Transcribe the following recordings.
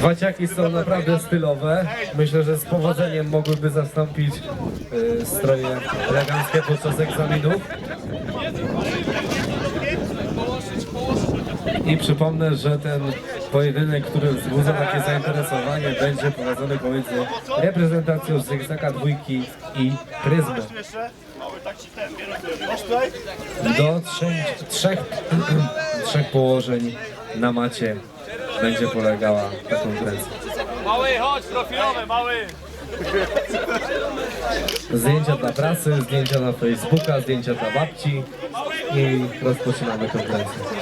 Waciaki są naprawdę stylowe. Myślę, że z powodzeniem mogłyby zastąpić y, stroje eleganckie podczas egzaminów. I przypomnę, że ten pojedynek, który wzbudza takie zainteresowanie, będzie prowadzony pomiędzy reprezentacją Zygzaka Dwójki i Pryzmy. Do trzech, trzech, trzech położeń na macie będzie polegała ta konkurencja. Mały, chodź, profilowe, mały. Zdjęcia dla prasy, zdjęcia na Facebooka, zdjęcia dla babci i rozpoczynamy konkurencję.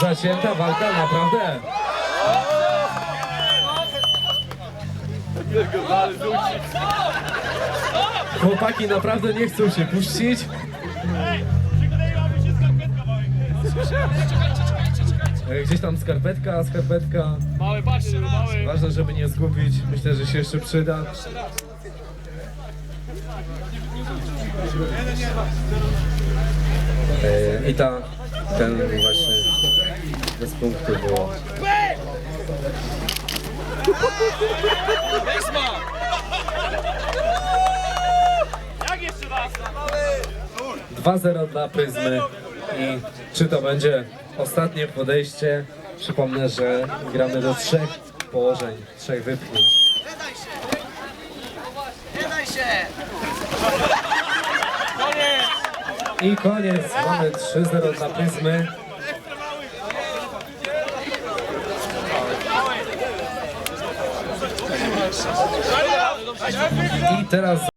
Zacięta walka, naprawdę. Chłopaki naprawdę nie chcą się puścić. E, Gdzieś tam skarpetka, skarpetka. Mały, patrzcie, mały. Ważne, żeby nie zgubić. Myślę, że się jeszcze przyda. E, I ta, ten właśnie bez punktu było. Jak jeszcze raz? 2-0 dla Pryzmy. I czy to będzie ostatnie podejście? Przypomnę, że gramy do trzech położeń, trzech wypchnięć. Nie daj się! I koniec, mamy 3-0 dla Pryzmy. I teraz